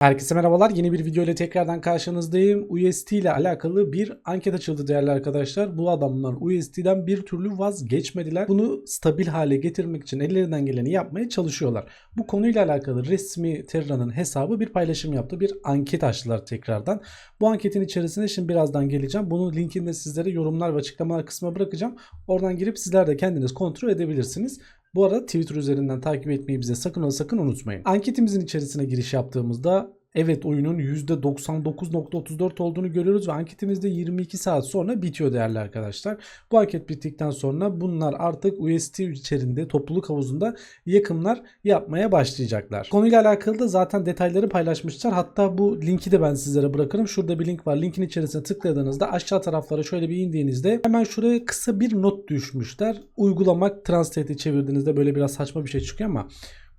Herkese merhabalar. Yeni bir video ile tekrardan karşınızdayım. UST ile alakalı bir anket açıldı değerli arkadaşlar. Bu adamlar UST'den bir türlü vazgeçmediler. Bunu stabil hale getirmek için ellerinden geleni yapmaya çalışıyorlar. Bu konuyla alakalı resmi Terra'nın hesabı bir paylaşım yaptı. Bir anket açtılar tekrardan. Bu anketin içerisine şimdi birazdan geleceğim. Bunun linkini de sizlere yorumlar ve açıklamalar kısmına bırakacağım. Oradan girip sizler de kendiniz kontrol edebilirsiniz. Bu arada Twitter üzerinden takip etmeyi bize sakın sakın unutmayın. Anketimizin içerisine giriş yaptığımızda evet oyunun %99.34 olduğunu görüyoruz ve anketimizde 22 saat sonra bitiyor değerli arkadaşlar. Bu anket bittikten sonra bunlar artık UST içerisinde topluluk havuzunda yakımlar yapmaya başlayacaklar. Konuyla alakalı da zaten detayları paylaşmışlar. Hatta bu linki de ben sizlere bırakırım. Şurada bir link var. Linkin içerisine tıkladığınızda aşağı taraflara şöyle bir indiğinizde hemen şuraya kısa bir not düşmüşler. Uygulamak Translate'i çevirdiğinizde böyle biraz saçma bir şey çıkıyor ama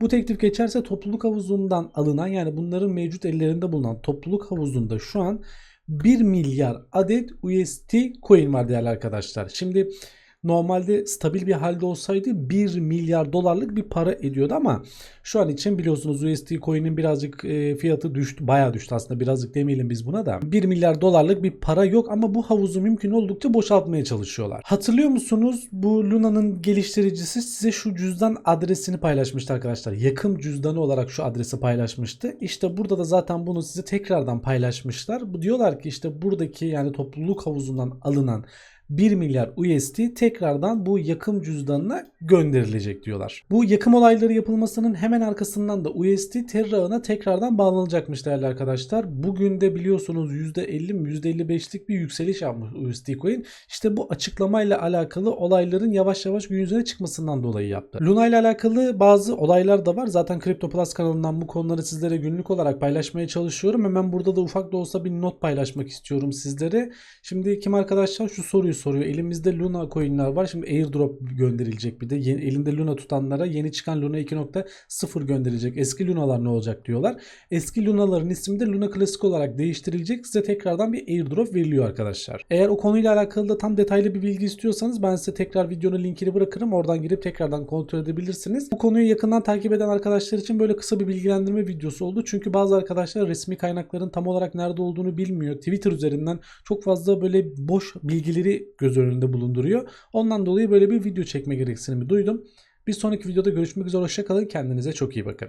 bu teklif geçerse topluluk havuzundan alınan yani bunların mevcut ellerinde bulunan topluluk havuzunda şu an 1 milyar adet UST coin var değerli arkadaşlar. Şimdi normalde stabil bir halde olsaydı 1 milyar dolarlık bir para ediyordu ama şu an için biliyorsunuz UST coin'in birazcık e, fiyatı düştü. Bayağı düştü aslında birazcık demeyelim biz buna da. 1 milyar dolarlık bir para yok ama bu havuzu mümkün oldukça boşaltmaya çalışıyorlar. Hatırlıyor musunuz bu Luna'nın geliştiricisi size şu cüzdan adresini paylaşmıştı arkadaşlar. Yakın cüzdanı olarak şu adresi paylaşmıştı. İşte burada da zaten bunu size tekrardan paylaşmışlar. Diyorlar ki işte buradaki yani topluluk havuzundan alınan 1 milyar USD tekrardan bu yakım cüzdanına gönderilecek diyorlar. Bu yakım olayları yapılmasının hemen arkasından da USD Terra ağına tekrardan bağlanacakmış değerli arkadaşlar. Bugün de biliyorsunuz %50 mi %55'lik bir yükseliş yapmış USD Coin. İşte bu açıklamayla alakalı olayların yavaş yavaş gün yüzüne çıkmasından dolayı yaptı. Luna ile alakalı bazı olaylar da var. Zaten Crypto Plus kanalından bu konuları sizlere günlük olarak paylaşmaya çalışıyorum. Hemen burada da ufak da olsa bir not paylaşmak istiyorum sizlere. Şimdi kim arkadaşlar şu soruyu soruyor. Elimizde Luna coin'ler var. Şimdi airdrop gönderilecek bir de. Yeni, elinde Luna tutanlara yeni çıkan Luna 2.0 gönderilecek. Eski Luna'lar ne olacak diyorlar. Eski Luna'ların ismi de Luna Classic olarak değiştirilecek. Size tekrardan bir airdrop veriliyor arkadaşlar. Eğer o konuyla alakalı da tam detaylı bir bilgi istiyorsanız ben size tekrar videonun linkini bırakırım. Oradan girip tekrardan kontrol edebilirsiniz. Bu konuyu yakından takip eden arkadaşlar için böyle kısa bir bilgilendirme videosu oldu. Çünkü bazı arkadaşlar resmi kaynakların tam olarak nerede olduğunu bilmiyor. Twitter üzerinden çok fazla böyle boş bilgileri göz önünde bulunduruyor. Ondan dolayı böyle bir video çekme gereksinimi duydum. Bir sonraki videoda görüşmek üzere. Hoşçakalın. Kendinize çok iyi bakın.